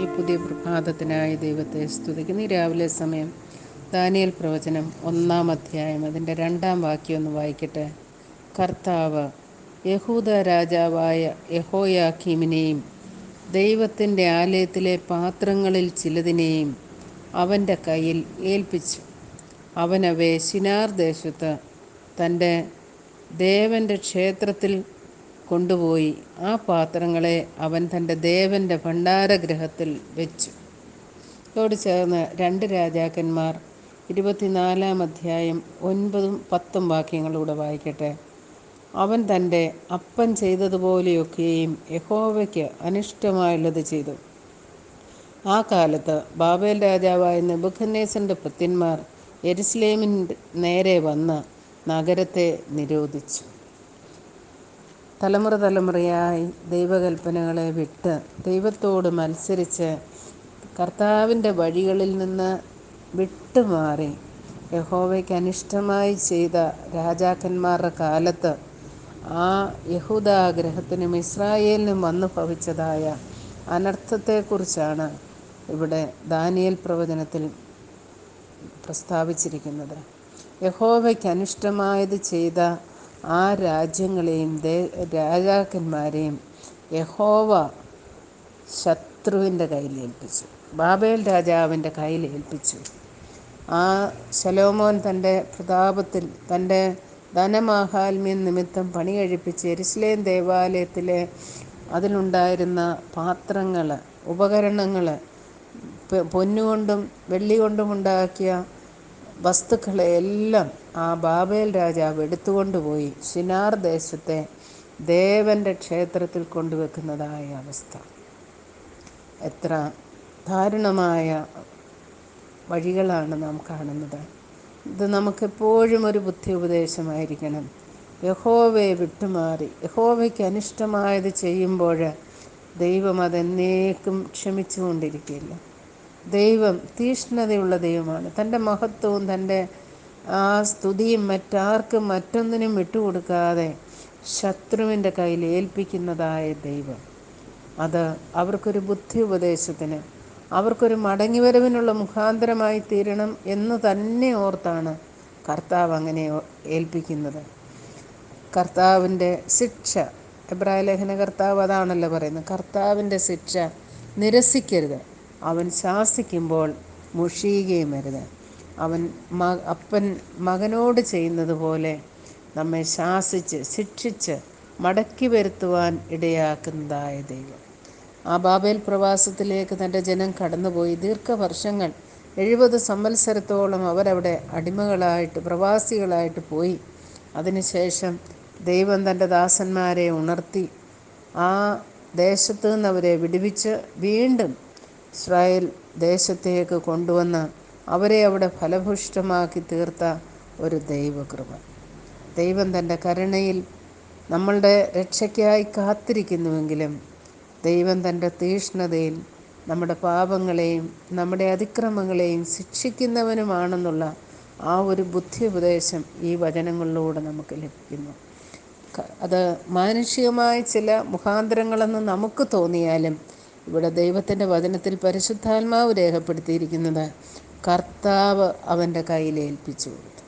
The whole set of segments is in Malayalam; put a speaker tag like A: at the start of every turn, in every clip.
A: ഈ പുതിയ പ്രഭാതത്തിനായി ദൈവത്തെ സ്തുതിക്കുന്നു. രാവിലെ സമയം ദാനിയൽ പ്രവചനം ഒന്നാം അധ്യായം. അതിന്റെ രണ്ടാം വാക്യം ഒന്ന് വായിക്കട്ടെ. കർത്താവ് യഹൂദ രാജാവായ യഹോയാക്കീമിനെയും ദൈവത്തിന്റെ ആലയത്തിലെ പാത്രങ്ങളിൽ ചിലതിനെയും അവന്റെ കയ്യിൽ ഏൽപ്പിച്ചു. അവനവയെ ശിനാർ ദേശത്ത് തന്റെ ദേവന്റെ ക്ഷേത്രത്തിൽ കൊണ്ടുപോയി. ആ പാത്രങ്ങളെ അവൻ തന്റെ ദേവന്റെ ഭണ്ഡാരഗ്രഹത്തിൽ വെച്ചു. ഇതോട് ചേർന്ന് രണ്ട് രാജാക്കന്മാർ ഇരുപത്തിനാലാം അധ്യായം ഒൻപതും പത്തും വാക്യങ്ങളൂടെ വായിക്കട്ടെ. അവൻ തന്റെ അപ്പൻ ചെയ്തതുപോലെയൊക്കെയും യഹോവയ്ക്ക് അനിഷ്ടമായുള്ളത് ചെയ്തു. ആ കാലത്ത് ബാബേൽ രാജാവായ നെബുഖന്നേസന്റെ ഭൃത്യന്മാർ എരുസ്ലേമിന്റെ നേരെ വന്ന് നഗരത്തെ നിരോധിച്ചു. തലമുറ തലമുറയായി ദൈവകൽപ്പനകളെ വിട്ട് ദൈവത്തോട് മത്സരിച്ച് കർത്താവിന്റെ വഴികളിൽ നിന്ന് വിട്ടുമാറി യഹോവയ്ക്ക് അനിഷ്ടമായി ചെയ്ത രാജാക്കന്മാരുടെ കാലത്ത് ആ യഹൂദാഗ്രഹത്തിനും ഇസ്രായേലിനും വന്നു ഭവിച്ചതായ അനർത്ഥത്തെക്കുറിച്ചാണ് ഇവിടെ ദാനിയൽ പ്രവചനത്തിൽ പ്രസ്താവിച്ചിരിക്കുന്നത്. യഹോവയ്ക്ക് അനിഷ്ടമായത് ചെയ്ത ആ രാജ്യങ്ങളെയും രാജാക്കന്മാരെയും യഹോവ ശത്രുവിന്റെ കയ്യിൽ ഏൽപ്പിച്ചു ബാബേൽ രാജാവിന്റെ കയ്യിൽ ഏൽപ്പിച്ചു ആ ശലോമോൻ തന്റെ പ്രതാപത്തിൽ തന്റെ ധനമാഹാത്മ്യം നിമിത്തം പണി കഴിപ്പിച്ച് എരുസലേം ദേവാലയത്തിലെ അതിലുണ്ടായിരുന്ന പാത്രങ്ങൾ ഉപകരണങ്ങൾ പൊന്നുകൊണ്ടും വെള്ളി കൊണ്ടും ഉണ്ടാക്കിയ വസ്തുക്കളെ എല്ലാം ആ ബാബേൽ രാജാവ് എടുത്തുകൊണ്ടുപോയി ഷിനാർ ദേശത്തെ ദേവന്റെ ക്ഷേത്രത്തിൽ കൊണ്ടുവെക്കുന്നതായ അവസ്ഥ. എത്ര ദാരുണമായ വഴികളാണ് നാം കാണുന്നത്. ഇത് നമുക്കെപ്പോഴും ഒരു ബുദ്ധി ഉപദേശമായിരിക്കണം. യഹോവയെ വിട്ടുമാറി യഹോവയ്ക്ക് അനിഷ്ടമായത് ചെയ്യുമ്പോൾ ദൈവം അതെന്നേക്കും ക്ഷമിച്ചുകൊണ്ടിരിക്കില്ല. ദൈവം തീഷ്ണതയുള്ള ദൈവമാണ്. തന്റെ മഹത്വവും തന്റെ ആ സ്തുതിയും മറ്റാർക്കും മറ്റൊന്നിനും വിട്ടുകൊടുക്കാതെ ശത്രുവിന്റെ കയ്യിൽ ഏൽപ്പിക്കുന്നതായ ദൈവം. അത് അവർക്കൊരു ബുദ്ധി ഉപദേശത്തിന് അവർക്കൊരു മടങ്ങിവരവിനുള്ള മുഖാന്തരമായി തീരണം എന്ന് തന്നെ ഓർത്താണ് കർത്താവ് അങ്ങനെ ഏൽപ്പിക്കുന്നത്. കർത്താവിന്റെ ശിക്ഷ എബ്രാഹിം ലേഖന കർത്താവ് അതാണല്ലോ പറയുന്നത്. കർത്താവിന്റെ ശിക്ഷ നിരസിക്കരുത്. അവൻ ശാസിക്കുമ്പോൾ മുഷിയുകയും അവൻ അപ്പൻ മകനോട് ചെയ്യുന്നത് പോലെ നമ്മെ ശാസിച്ച് ശിക്ഷിച്ച് മടക്കി വരുത്തുവാൻ ഇടയാക്കുന്നതായ ദൈവം. ആ ബാബേൽ പ്രവാസത്തിലേക്ക് തന്റെ ജനം കടന്നുപോയി. ദീർഘവർഷങ്ങൾ എഴുപത് സംവത്സരത്തോളം അവരവിടെ അടിമകളായിട്ട് പ്രവാസികളായിട്ട് പോയി. അതിനുശേഷം ദൈവം തന്റെ ദാസന്മാരെ ഉണർത്തി ആ ദേശത്തു നിന്ന് അവരെ വിടുവിച്ച് വീണ്ടും ഇസ്രായേൽ ദേശത്തേക്ക് കൊണ്ടുവന്ന് അവരെ അവിടെ ഫലഭൂഷ്ടമാക്കി തീർത്ത ഒരു ദൈവകൃപ. ദൈവം തന്റെ കരുണയിൽ നമ്മളുടെ രക്ഷയ്ക്കായി കാത്തിരിക്കുന്നുവെങ്കിലും ദൈവം തന്റെ തീഷ്ണതയിൽ നമ്മുടെ പാപങ്ങളെയും നമ്മുടെ അതിക്രമങ്ങളെയും ശിക്ഷിക്കുന്നവനുമാണെന്നുള്ള ആ ഒരു ബുദ്ധി ഉപദേശം ഈ വചനങ്ങളിലൂടെ നമുക്ക് ലഭിക്കുന്നു. അത് മാനുഷികമായ ചില മുഖാന്തരങ്ങളെന്ന് നമുക്ക് തോന്നിയാലും ഇവിടെ ദൈവത്തിന്റെ വചനത്തിൽ പരിശുദ്ധാത്മാവ് രേഖപ്പെടുത്തിയിരിക്കുന്നത് കർത്താവ് അവന്റെ കയ്യിൽ ഏൽപ്പിച്ചു കൊടുത്തു.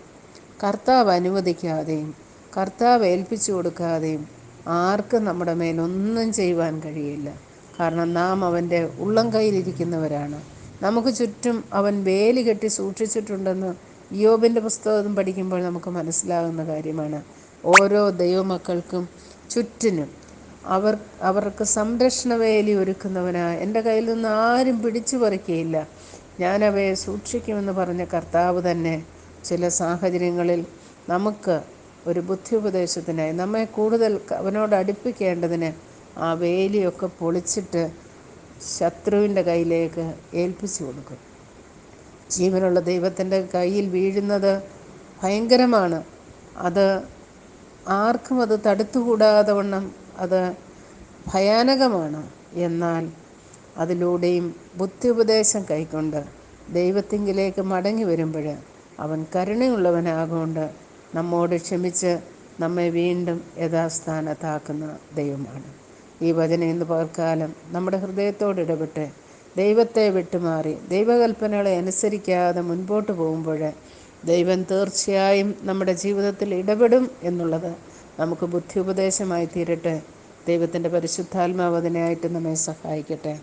A: കർത്താവ് അനുവദിക്കാതെയും കർത്താവ് ഏൽപ്പിച്ചു കൊടുക്കാതെയും ആർക്കും നമ്മുടെ മേലൊന്നും ചെയ്യുവാൻ കഴിയില്ല. കാരണം നാം അവന്റെ ഉള്ളം കയ്യിലിരിക്കുന്നവരാണ്. നമുക്ക് ചുറ്റും അവൻ വേലി കെട്ടി സൂക്ഷിച്ചിട്ടുണ്ടെന്ന് യോബിന്റെ പുസ്തകം പഠിക്കുമ്പോൾ നമുക്ക് മനസ്സിലാകുന്ന കാര്യമാണ്. ഓരോ ദൈവമക്കൾക്കും ചുറ്റിനും അവർ അവർക്ക് സംരക്ഷണ വേലി ഒരുക്കുന്നവനാണ് എന്റെ കയ്യിൽ നിന്ന് ആരും പിടിച്ചു പറിക്കുകയില്ല ഞാനവയെ സൂക്ഷിക്കുമെന്ന് പറഞ്ഞ കർത്താവ് തന്നെ ചില സാഹചര്യങ്ങളിൽ നമുക്ക് ഒരു ബുദ്ധി ഉപദേശത്തിനായി നമ്മെ കൂടുതൽ അവനോട് അടുപ്പിക്കേണ്ടതിന് ആ വേലിയൊക്കെ പൊളിച്ചിട്ട് ശത്രുവിന്റെ കയ്യിലേക്ക് ഏൽപ്പിച്ചു കൊടുക്കും. ജീവനുള്ള ദൈവത്തിന്റെ കയ്യിൽ വീഴുന്നത് ഭയങ്കരമാണ്. അത് ആർക്കും അത് തടുത്തുകൂടാതെ വണ്ണം അത് ഭയാനകമാണ് എന്നാൽ അതിലൂടെയും ബുദ്ധി ഉപദേശം കൈക്കൊണ്ട് ദൈവത്തിങ്കിലേക്ക് മടങ്ങി വരുമ്പോൾ അവൻ കരുണയുള്ളവനാകൊണ്ട് നമ്മോട് ക്ഷമിച്ച് നമ്മെ വീണ്ടും യഥാസ്ഥാനത്താക്കുന്ന ദൈവമാണ്. ഈ വചനം ഇന്ന് പകർക്കാലം നമ്മുടെ ഹൃദയത്തോട് ഇടപെട്ട് ദൈവത്തെ വിട്ടുമാറി ദൈവകൽപ്പനകളെ അനുസരിക്കാതെ മുൻപോട്ട് പോകുമ്പോൾ ദൈവം തീർച്ചയായും നമ്മുടെ ജീവിതത്തിൽ ഇടപെടും എന്നുള്ളത് നമുക്ക് ബുദ്ധി ഉപദേശമായി തീരട്ടെ. ദൈവത്തിന്റെ പരിശുദ്ധാത്മാവ് അതിനായിട്ട് നമ്മെ സഹായിക്കട്ടെ.